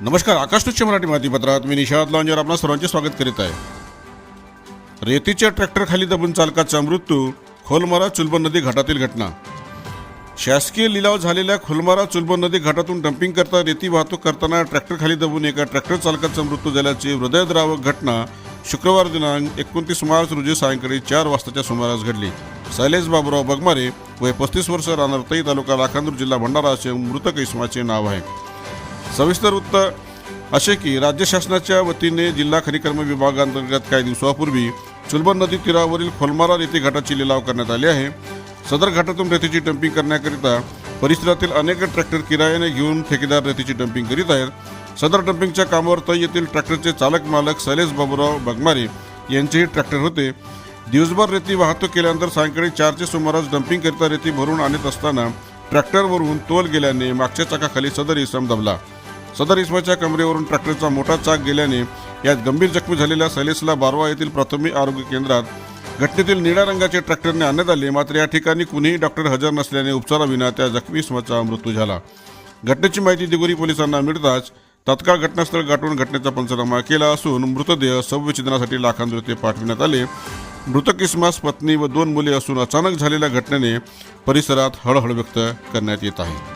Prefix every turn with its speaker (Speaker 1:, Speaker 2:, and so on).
Speaker 1: नमस्कार आकाश मराठी माहितीपत्रात मी निषाद लॉन्जर आपल्या सर्वांचे स्वागत करीत आहे. रेतीच्या ट्रॅक्टरखाली दबून चालकाचा मृत्यू खोलमारा चुलबन नदी घाटातील घटना. शासकीय लिलाव झालेल्या खोलमारा चुलबन नदी घाटातून डम्पिंग करता रेती वाहतूक करताना ट्रॅक्टरखाली दबून एका ट्रॅक्टर चालकाचा मृत्यू झाल्याची हृदयद्रावक घटना शुक्रवार दिनांक एकोणतीस मार्च रोजी सायंकाळी चार वाजताच्या सुमारास घडली. शैलेश बाबुराव बगमारे वय पस्तीस वर्ष राहणार तई तालुका लाखांदूर जिल्हा भंडारा असे मृतक इसमाचे नाव आहे. सविस्तर वृत्त असे की राज्य शासनाच्या वतीने जिल्हा खनिकर्म विभागांतर्गत काही दिवसापूर्वी चुलबन नदी तीरावरील खोलमारा रेती घाटाची लिलाव करण्यात आली आहे. सदर घाटातून रेतीची डम्पिंग करण्याकरिता परिसरातील अनेक ट्रॅक्टर किरायाने घेऊन ठेकेदार रेतीची डम्पिंग करीत आहेत. सदर डम्पिंगच्या कामावर तय येथील ट्रॅक्टरचे चालक मालक शैलेश बाबूराव बगमारे यांचेही ट्रॅक्टर होते. दिवसभर रेती वाहतूक केल्यानंतर सायंकाळी चारच्या सुमारास डंपिंगकरिता रेती भरून आणत असताना ट्रॅक्टरवरून तोल गेल्याने मागच्या चाकाखाली सदर इसम दबला. सदर इसमाच्या कमरेवरून ट्रॅक्टरचा मोठा चाक गेल्याने यात गंभीर जखमी झालेल्या सैलेसला बारवा येथील प्राथमिक आरोग्य केंद्रात घटनेतील निळ्या रंगाचे ट्रॅक्टरने आणण्यात आले मात्र या ठिकाणी कुणीही डॉक्टर हजर नसल्याने उपचाराविना त्या जखमी इसमाचा मृत्यू झाला. घटनेची माहिती दिगोरी पोलिसांना मिळताच तात्काळ घटनास्थळ गाठून घटनेचा पंचनामा केला असून मृतदेह संवेचनासाठी लाखांदूर येथे पाठविण्यात आले. मृतक इसमास पत्नी व दोन मुले असून अचानक झालेल्या घटनेने परिसरात हळहळ व्यक्त करण्यात येत आहे.